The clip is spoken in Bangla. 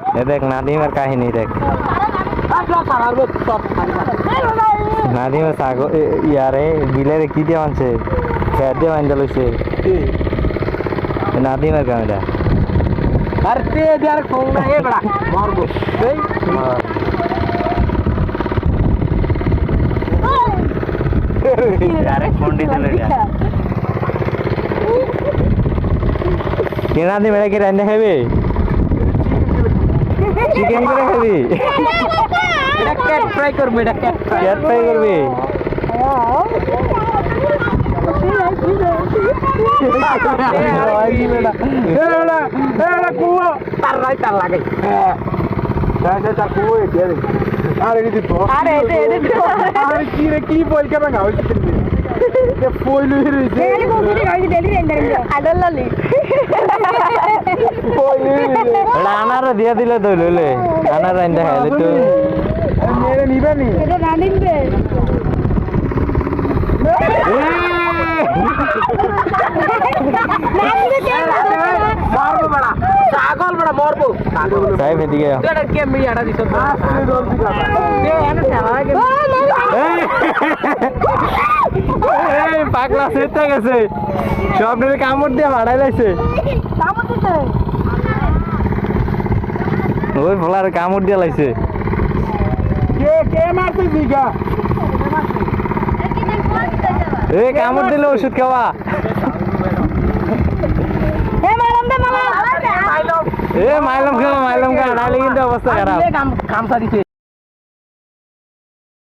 এ দেখ নাদিমের কাহিনী দেখ। নাদিমের সাগর ইয়ারে বিলের কি দিয়ে মানছে ফ্যাট দিয়ে মানতে লইছে। নাদিমের কামিটা আরে দেয়ার কোন না এ বড়া মারবো। এই নাদিম কি রান্না খাবি চিকেন করে খাবি? এটা ক্যাট ফ্রাই করবে এটা ক্যাট ফ্রাই ক্যাট ফ্রাই করবি? কি ভাঙা আনারও দিয়ে দিলে তো লইলে আনার তো বড়া মারবো সাহেব এদিকে এটা কে মিয়াটা দিছ আসলে এ এনে এই, পাগলা সেটা গেছে। সবনের কামড় দিয়ে ভাড়াই লাইছে। ওই ফলার কামড় দিয়ে লাইছে কে কে মারছে দিগা এ কামড় দিলে ওষুধ খাওয়া। এ মাইলম দে মাইলম। এ মাইলাম খাওয়া মাইলম খাওয়া নাহলে কিন্তু অবস্থা খারাপ। কাম কামসা দিছে।